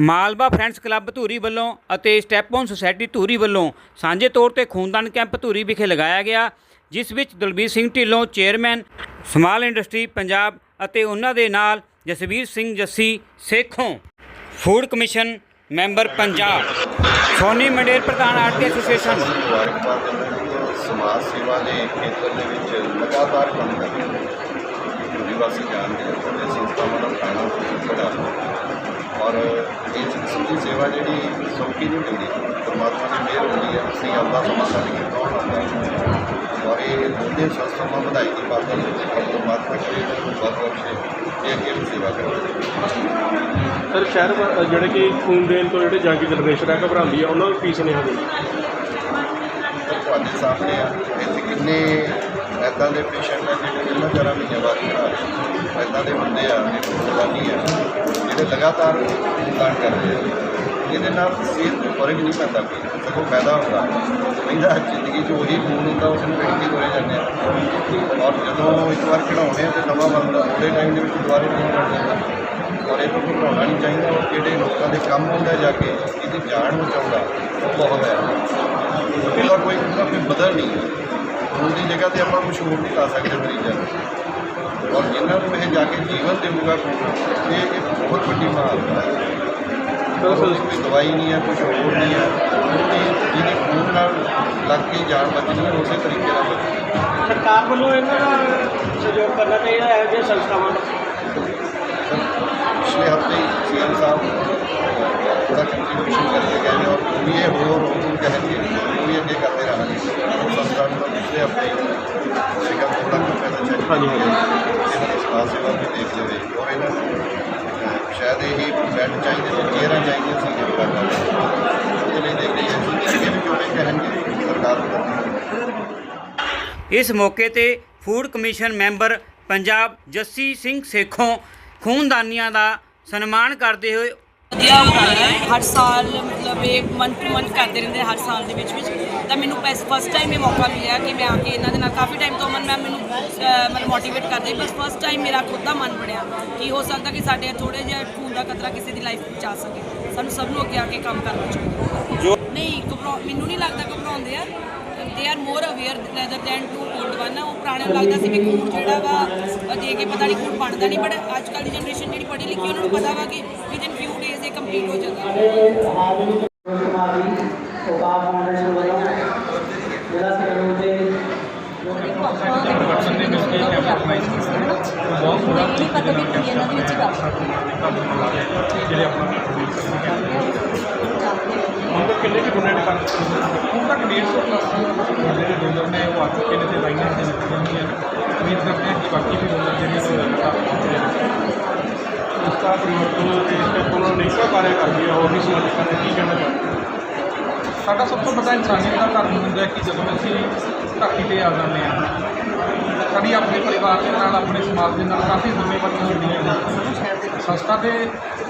Malwa friends club Dhuri ਵੱਲੋਂ ਅਤੇ step ਸਟੈਪਨ society Dhuri ਵੱਲੋਂ ਸਾਂਝੇ ਤੌਰ ਤੇ ਖੂਨਦਾਨ ਕੈਂਪ ਧੂਰੀ ਵਿਖੇ ਲਗਾਇਆ ਗਿਆ, ਜਿਸ ਵਿੱਚ Dalbir Singh Dhillon chairman, small industry, Punjab ਅਤੇ ਉਹਨਾਂ ਦੇ ਨਾਲ Jasvir Singh Jassi Sekhon. Food commission member Punjab. Soni Mander, ਪ੍ਰਧਾਨ ਆਰਟੀ ਐਸੋਸੀਏਸ਼ਨ। ਸਮਾਜ ਸੇਵਾ ਦੇ ਖੇਤਰ ਦੇ ਵਿੱਚ ਲਗਾਤਾਰ ਕੰਮ ਕਰ ਰਹੇ ਨੇ। ਪੂਰੀ ਵਾਸੀ ਜਾਣਦੇ ਸੰਸਥਾਵਾਂ ਦਾ ਖਾਣਾ ਬੜਾ ਔਰ ਇਹ ਦੀ ਸੇਵਾ ਜਿਹੜੀ ਸੌਖੀ ਨਹੀਂ ਮਿਲਦੀ ਪਰਮਾਤਮਾ ਦੀ ਮਿਹਰ ਹੁੰਦੀ ਹੈ ਅਸੀਂ ਆਪਦਾ ਸਮਾਂ ਕੱਢ ਕੇ ਕੌਣ ਆਉਂਦਾ ਹੈ। ਔਰ ਇਹ ਦੋਨੇ ਸੰਸਥਾਵਾਂ ਵਧਾਈ ਦੀ ਪਾਤਰ ਨੇ ਔਰ ਪਰਮਾਤਮਾ ਕਰੇ ਬਹੁਤ ਬਹੁਤ ਇਹ ਅੱਗੇ ਵੀ ਸੇਵਾ ਕਰਦੇ ਸਰ ਸ਼ਹਿਰ ਜਿਹੜੇ ਕਿ ਖੂਨ ਦੇਣ ਤੋਂ ਜਿਹੜੇ ਜਾਂਗੀ ਜਨਰੇਸ਼ਨ ਹੈ ਘਬਰਾਉਂਦੀ ਹੈ ਉਹਨਾਂ ਨੂੰ ਕੀ ਸੁਨੇਹਾ ਦੇ ਤੁਹਾਡੇ ਸਾਹਮਣੇ ਆ ਇੱਥੇ ਕਿੰਨੇ ਐਦਾਂ ਦੇ ਪੇਸ਼ੈਂਟ ਆ ਜਿਹੜੇ ਇਹਨਾਂ ਤਰ੍ਹਾਂ ਮਹੀਨੇ ਬਾਅਦ ਖੜਾ ਐਦਾਂ ਦੇ ਬੰਦੇ ਆ ਜਵਾਨੀ ਆ। ਜਿਹੜੇ ਲਗਾਤਾਰ ਖੂਨਦਾਨ ਕਰਦੇ ਆ। ਇਹਦੇ ਨਾਲ ਸਿਹਤ ਤੇ ਫ਼ਰਕ ਨਹੀਂ ਪੈਂਦਾ ਕੋਈ ਸਗੋਂ ਫਾਇਦਾ ਹੁੰਦਾ। ਕਹਿੰਦਾ ਜ਼ਿੰਦਗੀ 'ਚ ਉਹੀ ਖੂਨ ਹੁੰਦਾ ਉਸ ਨੂੰ ਵੇਖ ਕੇ ਤੁਰੇ ਜਾਂਦੇ ਆ। ਔਰ ਜਦੋਂ ਇੱਕ ਵਾਰ ਖਿਡਾਉਂਦੇ ਆ ਤੇ ਨਵਾਂ ਬਣਦਾ ਉਹਦੇ ਟਾਈਮ ਦੇ ਵਿੱਚ ਦੁਬਾਰੇ ਖੂਨ ਕੱਢ ਜਾਂਦਾ ਔਰ ਇਹ ਤੋਂ ਘਬਰਾਉਣਾ ਨਹੀਂ ਚਾਹੀਦਾ ਔਰ ਜਿਹੜੇ ਲੋਕਾਂ ਦੇ ਕੰਮ ਹੁੰਦਾ ਜਾ ਕੇ ਇਹਦੀ ਜਾਨ ਬਚਾਉਂਦਾ, ਉਹ ਬਹੁਤ ਹੈ। ਇਹਦਾ ਕੋਈ ਕੋਈ ਬਦਲ ਨਹੀਂ। ਹੈ ਜਗ੍ਹਾ ਤੇ ਆਪਾਂ ਕੁਝ ਹੋਰ ਨਹੀਂ ਲਾ ਸਕਦੇ ਮਰੀਜ਼ਾਂ ਨੂੰ। ਔਰ ਜਿਨ੍ਹਾਂ ਨੂੰ ਇਹ ਜਾ ਕੇ ਜੀਵਨ ਦੇਊਗਾ ਖੂਨ ਇਹ ਇੱਕ ਬਹੁਤ ਵੱਡੀ ਮਹਾਨਤਾ ਹੈ ਬਿਲਕੁਲ ਕੋਈ ਦਵਾਈ ਨਹੀਂ ਹੈ ਕੁਝ ਹੋਰ ਨਹੀਂ ਹੈ ਉਹਦੀ ਜਿਹਦੀ ਖੂਨ ਨਾਲ ਲੱਗ ਕੇ ਜਾਨ ਬਚਣੀ ਹੈ ਉਸੇ ਤਰੀਕੇ ਨਾਲ ਬਚਣੀ ਸਰਕਾਰ ਵੱਲੋਂ ਇਹਨਾਂ ਦਾ ਸਹਿਯੋਗ ਕਰਨਾ ਚਾਹੀਦਾ ਹੈ ਜਿਹੇ ਸੰਸਥਾਵਾਂ ਨੂੰ ਪਿਛਲੇ ਹਫ਼ਤੇ ਸੀਐਮ ਸਾਹਿਬ ਥੋੜਾ ਕੰਟਰੀਬਿਊਸ਼ਨ ਕਰਕੇ ਗਏ ਨੇ ਔਰ ਵੀ ਇਹ ਹੋਰ ਹੋਰ ਕਹਿਣਗੇ ਉਹ ਵੀ ਅੱਗੇ ਕਰਦੇ ਰਹਾਂਗੇ ਸੰਸਥਾ ਨੂੰ ਪਿਛਲੇ ਹਫ਼ਤੇ ਸੀਗਾ ਦੋ ਲੱਖ ਰੁਪਏ ਦਾ ਚੈੱਕ ਹਾਂਜੀ, ਵੀ ਦੇਖ ਲਵੇ ਔਰ ਇਹਨਾਂ ਨੂੰ ਸ਼ਾਇਦ ਇਹ ਬੈੱਡ ਚਾਹੀਦੇ ਨੇ ਚੇਅਰਾਂ ਚਾਹੀਦੀਆਂ ਸੀ ਇਹ ਕਰਨਾ ਉਹਦੇ ਲਈ ਦੇਖ ਲਈਏ ਅਸੀਂ ਅੱਗੇ ਕਿਉਂ ਨਹੀਂ ਕਹਿਣਗੇ ਸਰਕਾਰ ਨੂੰ ਇਸ ਮੌਕੇ ਤੇ food commission member Punjab Jassi Singh Sekhon ਖੂਨਦਾਨੀਆਂ ਦਾ ਸਨਮਾਨ ਕਰਦੇ ਹੋਏ ਵਧੀਆ ਉਪਰਾਲਾ ਹੈ। ਹਰ ਸਾਲ ਮਤਲਬ ਇਹ ਮੰਥ ਟੂ ਮੰਥ ਕਰਦੇ ਰਹਿੰਦੇ ਹਰ ਸਾਲ ਦੇ ਵਿੱਚ ਵਿੱਚ ਤਾਂ ਮੈਨੂੰ ਫਸਟ ਟਾਈਮ ਇਹ ਮੌਕਾ ਮਿਲਿਆ ਕਿ ਮੈਂ ਆ ਕੇ ਇਹਨਾਂ ਦੇ ਨਾਲ ਕਾਫੀ ਟਾਈਮ ਤੋਂ ਮਨ ਮੈਂ ਮੈਨੂੰ ਅਹ, ਮਤਲਬ ਮੋਟੀਵੇਟ ਕਰਦੇ ਬਸ ਫਸਟ ਟਾਈਮ ਮੇਰਾ ਖੁਦ ਦਾ ਮਨ ਬਣਿਆ ਕਿ ਹੋ ਸਕਦਾ ਕਿ ਸਾਡੇ ਥੋੜੇ ਜਿਹਾ ਖੂਨ ਦਾ ਕਤਰਾ ਕਿਸੇ ਦੀ ਲਾਈਫ ਵਿੱਚ ਆ ਸਕੇ। ਸਾਨੂੰ ਸਭ ਨੂੰ ਅੱਗੇ ਆ ਕੇ ਕੰਮ ਕਰਨਾ ਚਾਹੀਦਾ। ਨਹੀਂ ਘਬਰਾ ਮੈਨੂੰ ਨਹੀਂ ਲੱਗਦਾ ਘਬਰਾਉਂਦੇ ਆ। They are more aware rather than to old one ਉਹ ਪੁਰਾਣੇ ਨੂੰ ਲੱਗਦਾ ਸੀ ਵੀ ਖੂਨ ਜਿਹੜਾ ਵਾ ਉਹ ਦੇ ਕੇ ਪਤਾ ਨਹੀਂ ਖੂਨ ਬਣਦਾ ਨਹੀਂ। ਬਟ ਅੱਜ ਕੱਲ੍ਹ ਦੀ ਜਨਰੇਸ਼ਨ ਜਿਹੜੀ ਪੜ੍ਹੀ ਲਿਖੀ ਉਹਨਾਂ ਨੂੰ ਪਤਾ ਵਾ ਕਿ ਵਿਦਿਨ ਫਿਊ ਡੇਜ਼ ਨਹੀਂ ਪਤਾ ਵੀ ਕੀ ਇਹਨਾਂ ਦੇ ਵਿੱਚ ਗੱਲ ਜਿਹੜੇ ਆਪਣਾ ਹੁਣ ਕਿੰਨੇ ਕਿ ਡੋਨੇਟ ਕਰ ਹੁਣ ਤੱਕ 150 ਪਲੱਸ ਜਿਹੜੇ ਡੋਨਰ ਨੇ ਉਹ ਆ ਚੁੱਕੇ ਨੇ ਤੇ ਲਾਈਨਾਂ ਤੇ ਲੱਗੀਆਂ ਹੋਈਆਂ ਨੇ। ਉਮੀਦ ਕਰਦੇ ਹਾਂ ਕਿ ਬਾਕੀ ਵੀ ਡੋਨਰ ਜਿਹੜੇ ਨੇ ਉਹ ਲਗਾਤਾਰ ਪਹੁੰਚਦੇ ਨੇ ਉਸ ਪਰਿਵਰਤਨ ਤੇ ਇਸ ਤੇ ਉਹਨਾਂ ਨਹੀਂ ਕਾਰਿਆ ਕਰਦੀ ਹੈ ਹੋਰ ਵੀ ਸਮਾਜਿਕਾਂ ਨੇ ਕੀ ਕਹਿਣਾ ਚਾਹੁੰਦੇ ਸਾਡਾ ਸਭ ਤੋਂ ਵੱਡਾ ਇਨਸਾਨੀਅਤ ਦਾ ਧਰਮ ਹੁੰਦਾ ਕਿ ਜਦੋਂ ਅਸੀਂ ਧਰਤੀ ਤੇ ਆ ਜਾਂਦੇ ਹਾਂ, ਸਾਡੀ ਆਪਣੇ ਪਰਿਵਾਰ ਦੇ ਨਾਲ, ਆਪਣੇ ਸਮਾਜ ਦੇ ਨਾਲ ਕਾਫੀ ਜ਼ਿੰਮੇਵਾਰੀਆਂ ਹੁੰਦੀਆਂ ਨੇ। ਸੰਸਥਾ ਦੇ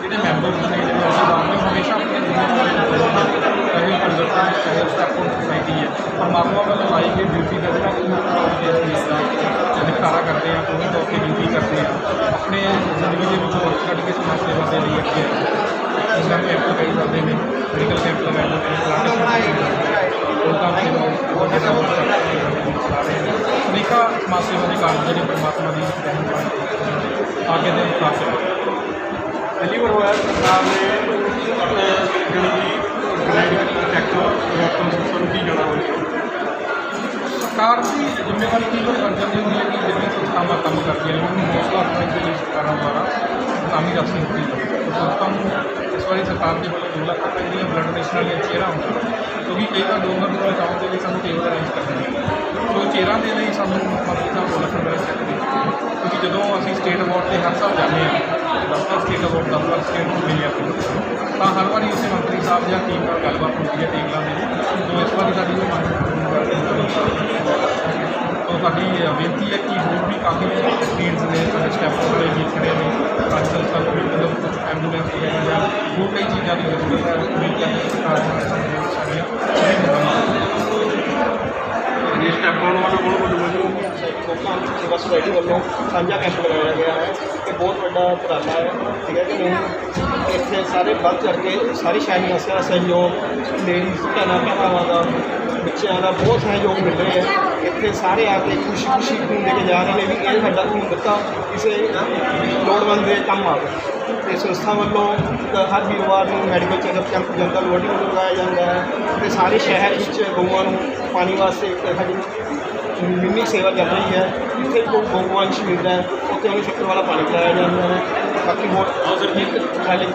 ਜਿਹੜੇ ਮੈਂਬਰ ਨੇ ਜਿਹੜੇ ਅਹੁਦੇਦਾਰ ਨੇ ਹਮੇਸ਼ਾ ਆਪਣੀ ਜ਼ਿੰਮੇਵਾਰੀ ਚਾਹੇ ਕੰਡਕਟਰ ਚਾਹੇ ਸਟੈਪਨ ਸੁਸਾਇਟੀ ਹੈ। ਪਰਮਾਤਮਾ ਵੱਲੋਂ ਲਾਈ ਗਈ ਡਿਊਟੀ ਦਾ ਜਿਹੜਾ ਉਹ ਨਿਖਾਰਾ ਕਰਦੇ ਆ ਪੂਰੀ ਤੌਰ ਤੇ ਡਿਊਟੀ ਕਰਦੇ ਆ ਆਪਣੇ ਜ਼ਿੰਦਗੀ ਦੇ ਵਿੱਚੋਂ ਵਕਤ ਕੱਢ ਕੇ ਸਮਾਜ ਸੇਵਾ ਦੇ ਲਈ ਅੱਗੇ ਇਸ ਨਾਲ ਕੈਂਪ ਲਗਾਏ ਜਾਂਦੇ ਨੇ ਮੈਡੀਕਲ ਕੈਂਪ ਲਗਾਏ ਜਾਂਦੇ ਨੇ ਪਲਾਂਟ ਲੋਕਾਂ ਦੇ ਬਹੁਤ ਜ਼ਿਆਦਾ ਮਦਦ ਕਰਦੇ ਨੇ ਅਨੇਕਾਂ ਸਮਾਜ ਸੇਵਾ ਦੇ ਕਾਰਜ ਜਿਹੜੇ ਪਰਮਾਤਮਾ ਦੀ ਅੱਗੇ ਦੇ ਵਿਕਾਸ ਪਹਿਲੀ ਵਾਰ ਹੋਇਆ ਸਰਕਾਰ ਨੇ ਜਿਹੜੀ ਗ੍ਰੈਡ ਪ੍ਰੋਜੈਕਟ ਵਰਤੋਂ ਸਿਸਟਮ ਦੀ ਜਣਾ ਹੋਈ ਸਰਕਾਰ ਦੀ ਜ਼ਿੰਮੇਵਾਰੀ ਕੀ ਹੋ? ਬਣ ਜਾਂਦੀ ਹੁੰਦੀ ਹੈ ਕਿ ਜਿਹੜੀਆਂ ਸੰਸਥਾਵਾਂ ਕੰਮ ਕਰਦੀਆਂ ਨੇ ਉਹਨੂੰ ਹੌਸਲਾ ਅਫਜ਼ਾਈ ਦੇ ਲਈ ਸਰਕਾਰਾਂ ਦੁਆਰਾ ਕਾਮੀ ਰਸਮ ਦਿੱਤੀ ਜਾਂਦੀ ਹੈ ਨੂੰ ਇਸ ਵਾਰੀ ਸਰਕਾਰ ਦੇ ਵੱਲੋਂ ਦੋ ਲੱਖ ਰੁਪਏ ਦੀਆਂ ਬਲੱਡ ਡੋਨੇਸ਼ਨ ਵਾਲੀਆਂ ਚੇਅਰਾਂ ਹੁੰਦੀਆਂ ਕਿਉਂਕਿ ਕਈ ਵਾਰ ਡੋਨਰ ਨੂੰ ਬਚਾਉਣ ਦੇ ਲਈ ਸਾਨੂੰ ਟੇਬਲ ਅਰੇਂਜ ਕਰਨੀ ਹੈ ਸੋ ਚੇਅਰਾਂ ਦੇ ਲਈ ਸਾਨੂੰ ਮੰਤਰੀ ਸਾਹਿਬ ਦੋ ਲੱਖ ਰੁਪਏ ਚਾਹੀਦੇ ਕਿਉਂਕਿ ਜਦੋਂ ਅਸੀਂ ਸਟੇਟ ਅਵਾਰਡ ਤੇ ਹਰ ਸਾਲ ਜਾਂਦੇ ਹਾਂ, ਦਸ ਵਾਰ ਸਟੇਟ ਅਵਾਰਡ ਦਸ ਵਾਰ ਸਟੇਟ ਨੂੰ ਮਿਲਿਆ ਆਪਾਂ ਤਾਂ ਹਰ ਵਾਰੀ ਉਸੇ ਮੰਤਰੀ ਸਾਹਿਬ ਜਾਂ ਟੀਮ ਨਾਲ ਗੱਲਬਾਤ ਹੁੰਦੀ ਹੈ, ਟੇਬਲਾਂ ਦੇ ਸੋ ਇਸ ਵਾਰੀ ਸਾਡੀ ਉਹ ਮੰਗ ਤੋ ਸਾਡੀ ਬੇਨਤੀ ਹੈ ਕਿ ਹੋਰ ਵੀ ਕਾਫੀ ਸਟੇਟਸ ਨੇ ਸਾਡੇ ਸਟੈਪ ਵਾਲੇ ਵੀ ਖੜੇ ਨੇ। ਅੱਜ ਕੱਲ੍ਹ ਸਾਨੂੰ ਵੀ ਮਤਲਬ ਕੁਝ ਐਂਬੂਲੈਂਸ ਜਾਂ ਹੋਰ ਕਈ ਚੀਜ਼ਾਂ ਦੀ ਜ਼ਰੂਰਤ ਹੈ ਵੀ ਕਹਿੰਦੇ ਸਰਕਾਰ ਨੇ ਸਾਡੀਆਂ ਸਟੈਪ ਡਾਊਨ ਵਾਲਾ ਲੋਕਾਂ ਨੂੰ ਸੇਵਾ ਸੁਸਾਇਟੀ ਵੱਲੋਂ ਸਾਂਝਾ ਕੈਂਪ ਲਗਾਇਆ ਗਿਆ ਹੈ ਇਹ ਬਹੁਤ ਵੱਡਾ ਉਪਰਾਲਾ ਹੈ ਠੀਕ ਹੈ ਕਿ ਇੱਥੇ ਸਾਰੇ ਵੱਧ ਚੜ ਕੇ ਸਾਰੀ ਸ਼ਹਿਰ ਨਿਵਾਸੀਆਂ ਦਾ ਸਹਿਯੋਗ ਲੇਡੀਜ਼ ਭੈਣਾਂ ਭਰਾਵਾਂ ਦਾ ਬੱਚਿਆਂ ਦਾ ਬਹੁਤ ਸਹਿਯੋਗ ਮਿਲ ਰਿਹਾ ਹੈ। ਇੱਥੇ ਸਾਰੇ ਆ ਕੇ ਖੁਸ਼ੀ ਖੁਸ਼ੀ ਖੂਨ ਦੇ ਕੇ ਜਾ ਰਹੇ ਨੇ ਵੀ ਇਹ ਸਾਡਾ ਖੂਨ ਦਿੱਤਾ, ਕਿਸੇ ਲੋੜਵੰਦ ਦੇ ਕੰਮ ਆਵੇ। ਤੇ ਸੰਸਥਾ ਵੱਲੋਂ ਹਰ ਵੀਰਵਾਰ ਨੂੰ ਮੈਡੀਕਲ ਚੈੱਕਅਪ ਕੈਂਪ ਜਨਤਾ ਲੋੜੀ ਵੱਲੋਂ ਲਗਾਇਆ ਜਾਂਦਾ ਹੈ। ਤੇ ਸਾਰੇ ਸ਼ਹਿਰ ਵਿੱਚ ਗਊਆਂ ਨੂੰ ਪਾਣੀ ਵਾਸਤੇ ਇੱਕ ਸਾਡੀ ਮਿੰਨੀ ਸੇਵਾ ਚੱਲ ਰਹੀ ਹੈ। ਜਿੱਥੇ ਕੋਈ ਗਊਆਂ ਨੂੰ ਮਿਲਦਾ ਹੈ, ਉੱਥੇ ਉਹਨੂੰ ਸ਼ੱਕਰ ਵਾਲਾ ਪਾਣੀ ਪਿਲਾਇਆ ਜਾਂਦਾ ਹੈ। ਬਾਕੀ ਹੋਰ